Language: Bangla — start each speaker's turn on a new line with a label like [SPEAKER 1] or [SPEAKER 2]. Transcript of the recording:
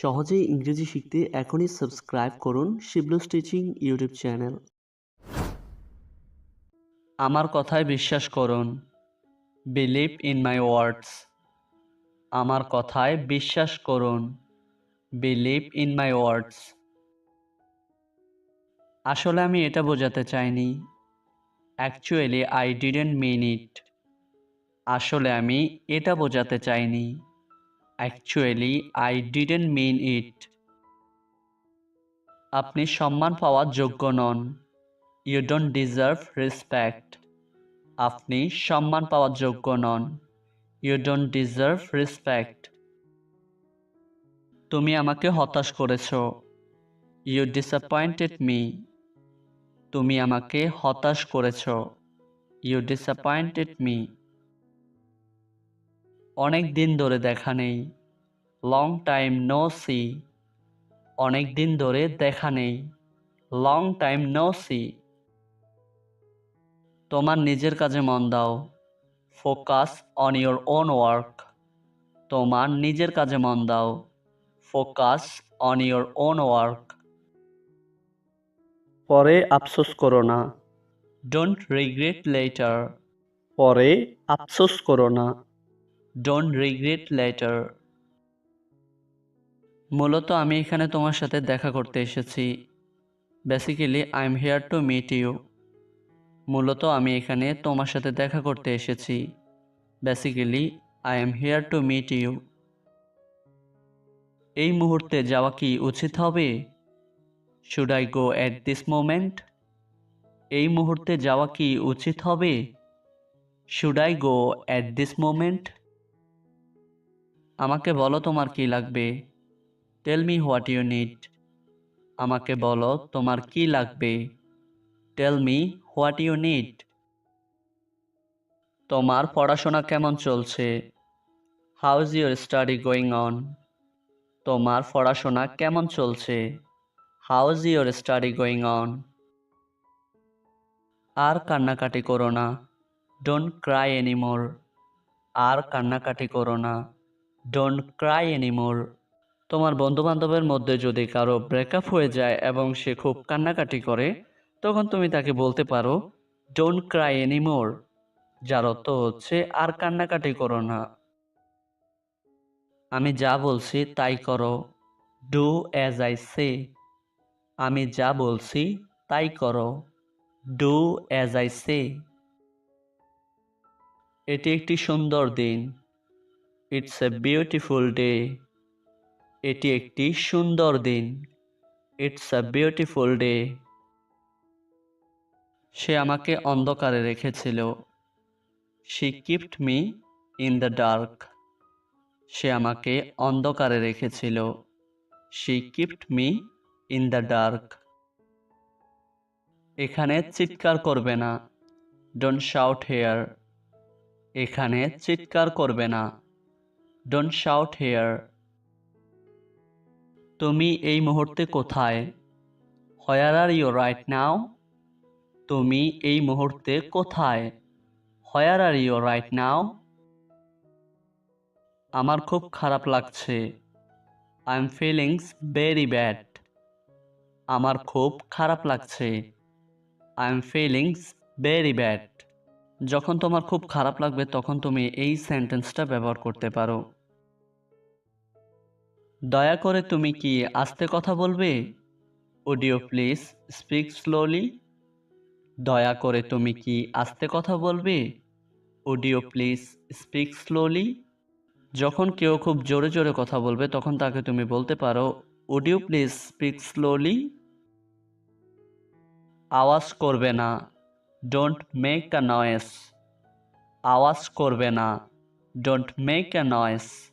[SPEAKER 1] সহজেই ইংরেজি শিখতে এখনই সাবস্ক্রাইব করুন শিবলু স্টিচিং ইউটিউব চ্যানেল। আমার কথায় বিশ্বাস করুন। বিলিভ ইন মাই ওয়ার্ডস আমার কথায় বিশ্বাস করুন। বিলিভ ইন মাই ওয়ার্ডস আসলে আমি এটা বোঝাতে চাইনি। Actually I didn't mean it আসলে আমি এটা বোঝাতে চাইনি। Actually I didn't mean it আপনি সম্মান পাওয়ার যোগ্য নন। ইউ ডোন্ট ডিজার্ভ রেসপেক্ট আপনি সম্মান পাওয়ার যোগ্য নন। ইউ ডোন্ট ডিজার্ভ রেসপেক্ট তুমি আমাকে হতাশ করেছ। ইউ ডিসঅ্যাপয়েন্টেড মি তুমি আমাকে হতাশ করেছ। ইউ ডিসঅ্যাপয়েন্টেড মি অনেক দিন ধরে দেখা নেই। লং টাইম নো সি অনেক দিন ধরে দেখা নেই। লং টাইম নো সি তোমার নিজের কাজে মন দাও। Focus on your own work তোমার নিজের কাজে মন দাও। Focus on your own work পরে আফসোস করো না। ডোন্ট রিগ্রেট লেটার পরে আফসোস করো না। ডোন্ট রিগ্রেট লেটার মূলত আমি এখানে তোমার সাথে দেখা করতে এসেছি। Basically I am here to meet you মূলত আমি এখানে তোমার সাথে দেখা করতে এসেছি। Basically I am here to meet you এই মুহূর্তে যাওয়া কি উচিত হবে? Should I go at this moment এই মুহূর্তে যাওয়া কি উচিত হবে? Should I go at this moment আমাকে বলো তোমার কি লাগবে? Tell me what you need আমাকে বলো তোমার কি লাগবে? Tell me what you need তোমার পড়াশোনা কেমন চলছে? How is your study going on তোমার পড়াশোনা কেমন চলছে? How is your study going on আর কান্নাকাটি করো না। ডোন্ট ক্রাই এনিমোর আর কান্নাকাটি করো না। ডোন্ট ক্রাই এনিমোর তোমার বন্ধুবান্ধবের মধ্যে যদি কারও ব্রেকআপ হয়ে যায় এবং সে খুব কান্নাকাটি করে, তখন তুমি তাকে বলতে পারো ডোন্ট ক্রাই এনিমোর যার অর্থ হচ্ছে, আর কান্নাকাটি করো না। আমি যা বলছি তাই করো। ডু অ্যাজ আই সে আমি যা বলছি তাই করো। ডু অ্যাজ আই সে এটি একটি সুন্দর দিন। ইটস এ বিউটিফুল ডে এটি একটি সুন্দর দিন। ইটস এ বিউটিফুল ডে সে আমাকে অন্ধকারে রেখেছিল। She kept me in the dark সে আমাকে অন্ধকারে রেখেছিল। She kept me in the dark এখানে চিৎকার করবে না। ডোন্ট শাউট হেয়ার এখানে চিৎকার করবে না। ডোন্ট শাউট হেয়ার তুমি এই মুহূর্তে কোথায়? Where are you right now তুমি এই মুহূর্তে কোথায়? Where are you right now আমার খুব খারাপ লাগছে। I am feelings very bad আমার খুব খারাপ লাগছে। I am feelings very bad যখন তোমার খুব খারাপ লাগবে, তখন তুমি এই সেন্টেন্সটা ব্যবহার করতে পারো। দয়া করে তুমি কি আস্তে কথা বলবে? অডিও প্লিজ স্পিক স্লোলি দয়া করে তুমি কি আস্তে কথা বলবে? অডিও প্লিজ স্পিক স্লোলি যখন কেউ খুব জোরে জোরে কথা বলবে, তখন তাকে তুমি বলতে পারো অডিও প্লিজ স্পিক স্লোলি আওয়াজ করবে না। ডোন্ট মেক আ নয়েস আওয়াজ করবে না। Don't make a noise